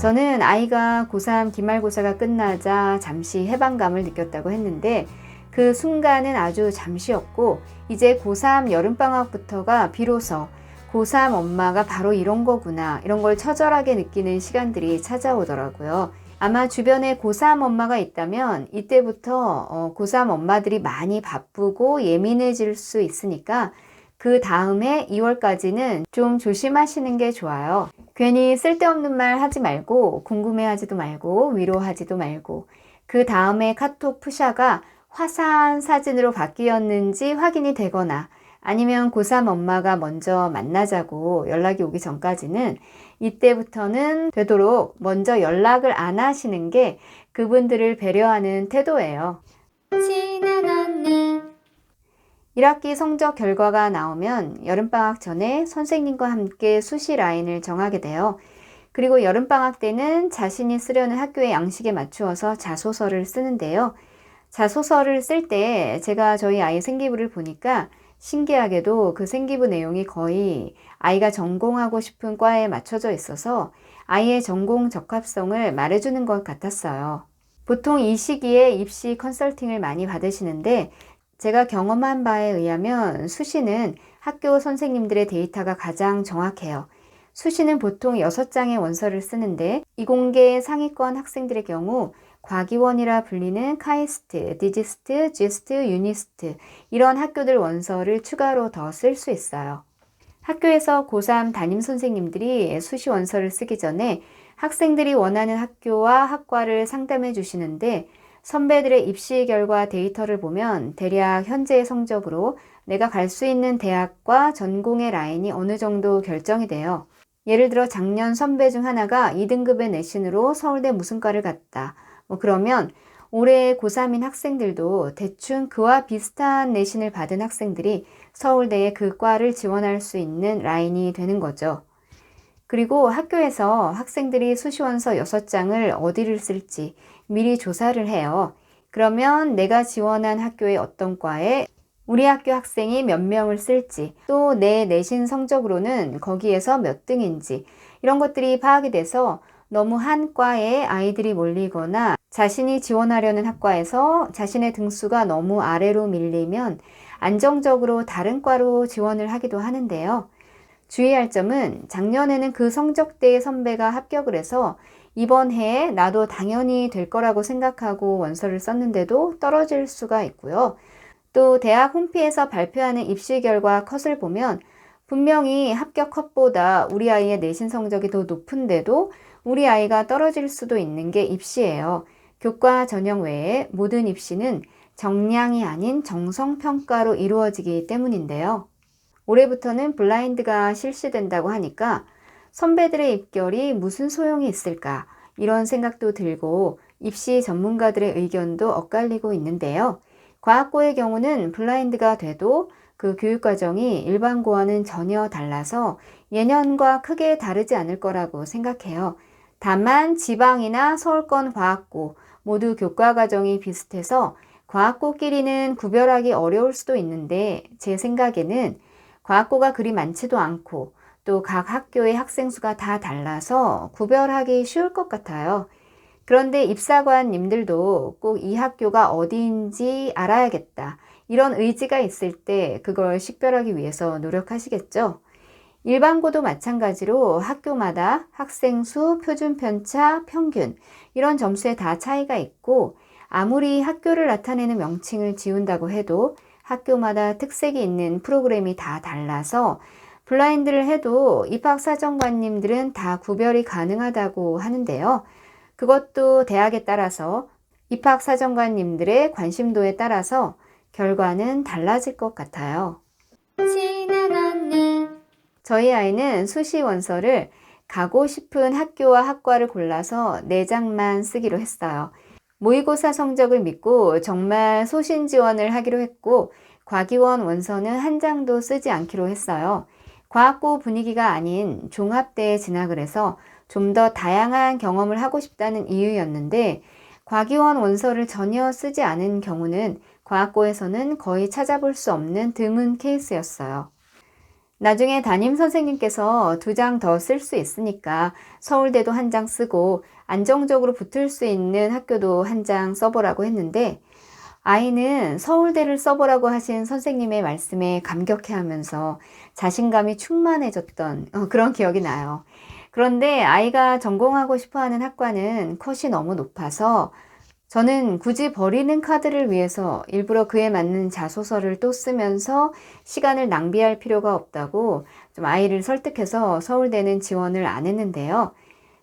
저는 아이가 고3 기말고사가 끝나자 잠시 해방감을 느꼈다고 했는데 그 순간은 아주 잠시였고 이제 고3 여름방학부터가 비로소 고3 엄마가 바로 이런 거구나 이런 걸 처절하게 느끼는 시간들이 찾아오더라고요. 아마 주변에 고3 엄마가 있다면 이때부터 어, 고3 엄마들이 많이 바쁘고 예민해질 수 있으니까 그 다음에 2월까지는 좀 조심하시는 게 좋아요. 괜히 쓸데없는 말 하지 말고 궁금해하지도 말고 위로하지도 말고 그 다음에 카톡 푸샤가 화사한 사진으로 바뀌었는지 확인이 되거나 아니면 고3 엄마가 먼저 만나자고 연락이 오기 전까지는 이때부터는 되도록 먼저 연락을 안 하시는 게 그분들을 배려하는 태도예요. 친한 언니 1학기 성적 결과가 나오면 여름방학 전에 선생님과 함께 수시 라인을 정하게 돼요. 그리고 여름방학 때는 자신이 쓰려는 학교의 양식에 맞추어서 자소서를 쓰는데요. 자소서를 쓸 때 제가 저희 아이 생기부를 보니까 신기하게도 그 생기부 내용이 거의 아이가 전공하고 싶은 과에 맞춰져 있어서 아이의 전공 적합성을 말해주는 것 같았어요. 보통 이 시기에 입시 컨설팅을 많이 받으시는데 제가 경험한 바에 의하면 수시는 학교 선생님들의 데이터가 가장 정확해요. 수시는 보통 6장의 원서를 쓰는데 이공계 상위권 학생들의 경우 과기원이라 불리는 카이스트, 디지스트, 지스트, 유니스트 이런 학교들 원서를 추가로 더 쓸 수 있어요. 학교에서 고3 담임 선생님들이 수시 원서를 쓰기 전에 학생들이 원하는 학교와 학과를 상담해 주시는데 선배들의 입시 결과 데이터를 보면 대략 현재의 성적으로 내가 갈 수 있는 대학과 전공의 라인이 어느 정도 결정이 돼요. 예를 들어 작년 선배 중 하나가 2등급의 내신으로 서울대 무슨 과를 갔다. 뭐 그러면 올해 고3인 학생들도 대충 그와 비슷한 내신을 받은 학생들이 서울대에 그 과를 지원할 수 있는 라인이 되는 거죠. 그리고 학교에서 학생들이 수시원서 6장을 어디를 쓸지 미리 조사를 해요. 그러면 내가 지원한 학교의 어떤 과에 우리 학교 학생이 몇 명을 쓸지, 또 내 내신 성적으로는 거기에서 몇 등인지, 이런 것들이 파악이 돼서 너무 한 과에 아이들이 몰리거나 자신이 지원하려는 학과에서 자신의 등수가 너무 아래로 밀리면 안정적으로 다른 과로 지원을 하기도 하는데요. 주의할 점은 작년에는 그 성적대의 선배가 합격을 해서 이번 해에 나도 당연히 될 거라고 생각하고 원서를 썼는데도 떨어질 수가 있고요. 또 대학 홈피에서 발표하는 입시 결과 컷을 보면 분명히 합격 컷보다 우리 아이의 내신 성적이 더 높은데도 우리 아이가 떨어질 수도 있는 게 입시예요. 교과 전형 외에 모든 입시는 정량이 아닌 정성평가로 이루어지기 때문인데요. 올해부터는 블라인드가 실시된다고 하니까 선배들의 입결이 무슨 소용이 있을까 이런 생각도 들고 입시 전문가들의 의견도 엇갈리고 있는데요. 과학고의 경우는 블라인드가 돼도 그 교육과정이 일반고와는 전혀 달라서 예년과 크게 다르지 않을 거라고 생각해요. 다만 지방이나 서울권 과학고 모두 교과 과정이 비슷해서 과학고끼리는 구별하기 어려울 수도 있는데 제 생각에는 과학고가 그리 많지도 않고 또 각 학교의 학생 수가 다 달라서 구별하기 쉬울 것 같아요. 그런데 입사관님들도 꼭 이 학교가 어디인지 알아야겠다. 이런 의지가 있을 때 그걸 식별하기 위해서 노력하시겠죠. 일반고도 마찬가지로 학교마다 학생 수, 표준 편차, 평균 이런 점수에 다 차이가 있고 아무리 학교를 나타내는 명칭을 지운다고 해도 학교마다 특색이 있는 프로그램이 다 달라서 블라인드를 해도 입학사정관님들은 다 구별이 가능하다고 하는데요. 그것도 대학에 따라서 입학사정관님들의 관심도에 따라서 결과는 달라질 것 같아요. 저희 아이는 수시 원서를 가고 싶은 학교와 학과를 골라서 4장만 쓰기로 했어요. 모의고사 성적을 믿고 정말 소신 지원을 하기로 했고 과기원 원서는 한 장도 쓰지 않기로 했어요. 과학고 분위기가 아닌 종합대에 진학을 해서 좀 더 다양한 경험을 하고 싶다는 이유였는데 과기원 원서를 전혀 쓰지 않은 경우는 과학고에서는 거의 찾아볼 수 없는 드문 케이스였어요. 나중에 담임 선생님께서 두 장 더 쓸 수 있으니까 서울대도 한 장 쓰고 안정적으로 붙을 수 있는 학교도 한 장 써보라고 했는데 아이는 서울대를 써보라고 하신 선생님의 말씀에 감격해 하면서 자신감이 충만해졌던 어, 그런 기억이 나요. 그런데 아이가 전공하고 싶어 하는 학과는 컷이 너무 높아서 저는 굳이 버리는 카드를 위해서 일부러 그에 맞는 자소서를 또 쓰면서 시간을 낭비할 필요가 없다고 좀 아이를 설득해서 서울대는 지원을 안 했는데요.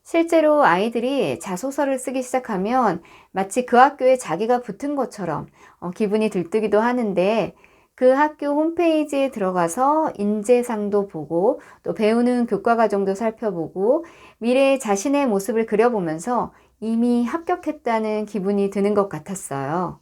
실제로 아이들이 자소서를 쓰기 시작하면 마치 그 학교에 자기가 붙은 것처럼 어, 기분이 들뜨기도 하는데 그 학교 홈페이지에 들어가서 인재상도 보고 또 배우는 교과 과정도 살펴보고 미래의 자신의 모습을 그려보면서 이미 합격했다는 기분이 드는 것 같았어요.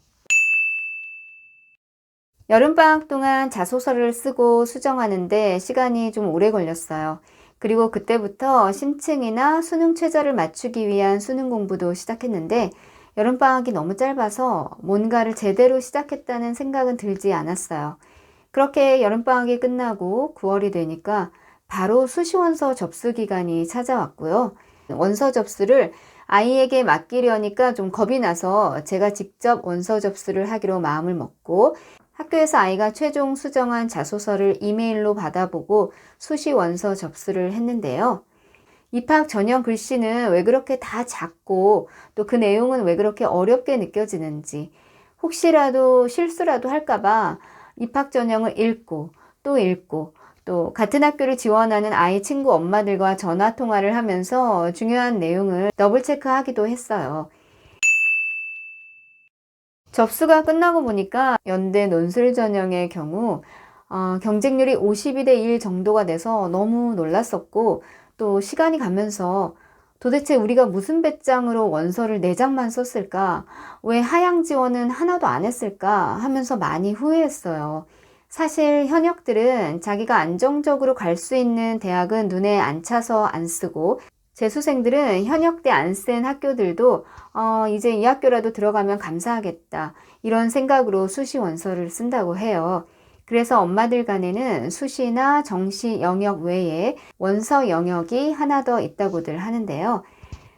여름방학 동안 자소서를 쓰고 수정하는데 시간이 좀 오래 걸렸어요. 그리고 그때부터 심층이나 수능 최저를 맞추기 위한 수능 공부도 시작했는데 여름방학이 너무 짧아서 뭔가를 제대로 시작했다는 생각은 들지 않았어요. 그렇게 여름방학이 끝나고 9월이 되니까 바로 수시원서 접수 기간이 찾아왔고요. 원서 접수를 아이에게 맡기려니까 좀 겁이 나서 제가 직접 원서 접수를 하기로 마음을 먹고 학교에서 아이가 최종 수정한 자소서를 이메일로 받아보고 수시 원서 접수를 했는데요. 입학 전형 글씨는 왜 그렇게 다 작고 또 그 내용은 왜 그렇게 어렵게 느껴지는지 혹시라도 실수라도 할까봐 입학 전형을 읽고 또 읽고 또 같은 학교를 지원하는 아이 친구 엄마들과 전화 통화를 하면서 중요한 내용을 더블 체크하기도 했어요. 접수가 끝나고 보니까 연대 논술 전형의 경우 어, 경쟁률이 52대 1 정도가 돼서 너무 놀랐었고 또 시간이 가면서 도대체 우리가 무슨 배짱으로 원서를 4장만 썼을까? 왜 하향 지원은 하나도 안 했을까? 하면서 많이 후회했어요. 사실 현역들은 자기가 안정적으로 갈 수 있는 대학은 눈에 안 차서 안 쓰고 재수생들은 현역 때 안 쓴 학교들도 어, 이제 이 학교라도 들어가면 감사하겠다. 이런 생각으로 수시 원서를 쓴다고 해요. 그래서 엄마들 간에는 수시나 정시 영역 외에 원서 영역이 하나 더 있다고들 하는데요.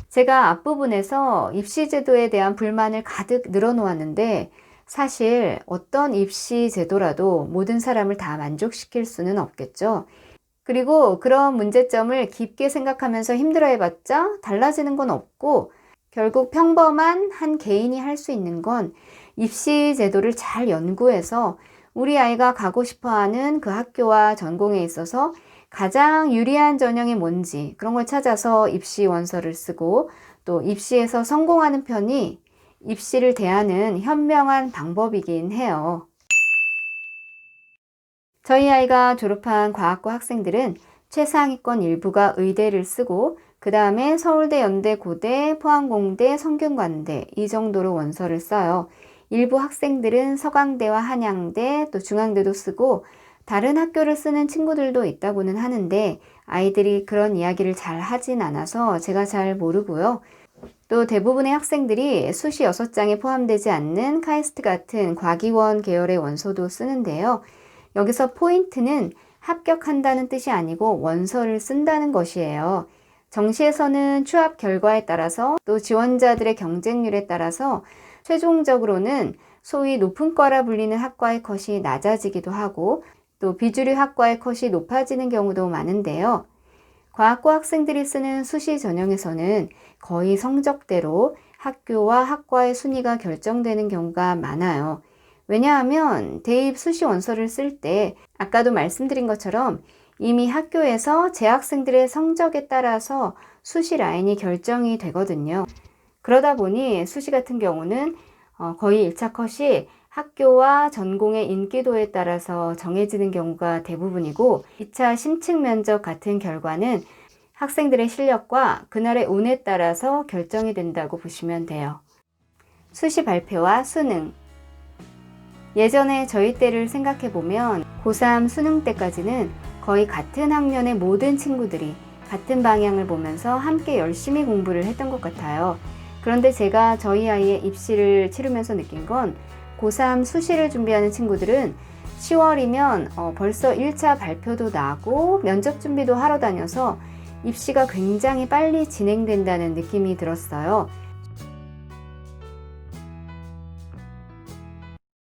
제가 앞부분에서 입시 제도에 대한 불만을 가득 늘어놓았는데 사실 어떤 입시 제도라도 모든 사람을 다 만족시킬 수는 없겠죠. 그리고 그런 문제점을 깊게 생각하면서 힘들어 해봤자 달라지는 건 없고 결국 평범한 한 개인이 할 수 있는 건 입시 제도를 잘 연구해서 우리 아이가 가고 싶어 하는 그 학교와 전공에 있어서 가장 유리한 전형이 뭔지 그런 걸 찾아서 입시 원서를 쓰고 또 입시에서 성공하는 편이 입시를 대하는 현명한 방법이긴 해요. 저희 아이가 졸업한 과학과 학생들은 최상위권 일부가 의대를 쓰고 그 다음에 서울대, 연대, 고대, 포항공대, 성균관대 이 정도로 원서를 써요. 일부 학생들은 서강대와 한양대 또 중앙대도 쓰고 다른 학교를 쓰는 친구들도 있다고는 하는데 아이들이 그런 이야기를 잘 하진 않아서 제가 잘 모르고요. 또 대부분의 학생들이 수시 6장에 포함되지 않는 카이스트 같은 과기원 계열의 원서도 쓰는데요. 여기서 포인트는 합격한다는 뜻이 아니고 원서를 쓴다는 것이에요. 정시에서는 추합 결과에 따라서 또 지원자들의 경쟁률에 따라서 최종적으로는 소위 높은 과라 불리는 학과의 컷이 낮아지기도 하고 또 비주류 학과의 컷이 높아지는 경우도 많은데요. 과학과 학생들이 쓰는 수시 전형에서는 거의 성적대로 학교와 학과의 순위가 결정되는 경우가 많아요. 왜냐하면 대입 수시 원서를 쓸 때 아까도 말씀드린 것처럼 이미 학교에서 재학생들의 성적에 따라서 수시 라인이 결정이 되거든요. 그러다 보니 수시 같은 경우는 어, 거의 1차 컷이 학교와 전공의 인기도에 따라서 정해지는 경우가 대부분이고 2차 심층 면접 같은 결과는 학생들의 실력과 그날의 운에 따라서 결정이 된다고 보시면 돼요. 수시 발표와 수능 예전에 저희 때를 생각해 보면 고3 수능 때까지는 거의 같은 학년의 모든 친구들이 같은 방향을 보면서 함께 열심히 공부를 했던 것 같아요. 그런데 제가 저희 아이의 입시를 치르면서 느낀 건 고3 수시를 준비하는 친구들은 10월이면 어, 벌써 1차 발표도 나고 면접 준비도 하러 다녀서 입시가 굉장히 빨리 진행된다는 느낌이 들었어요.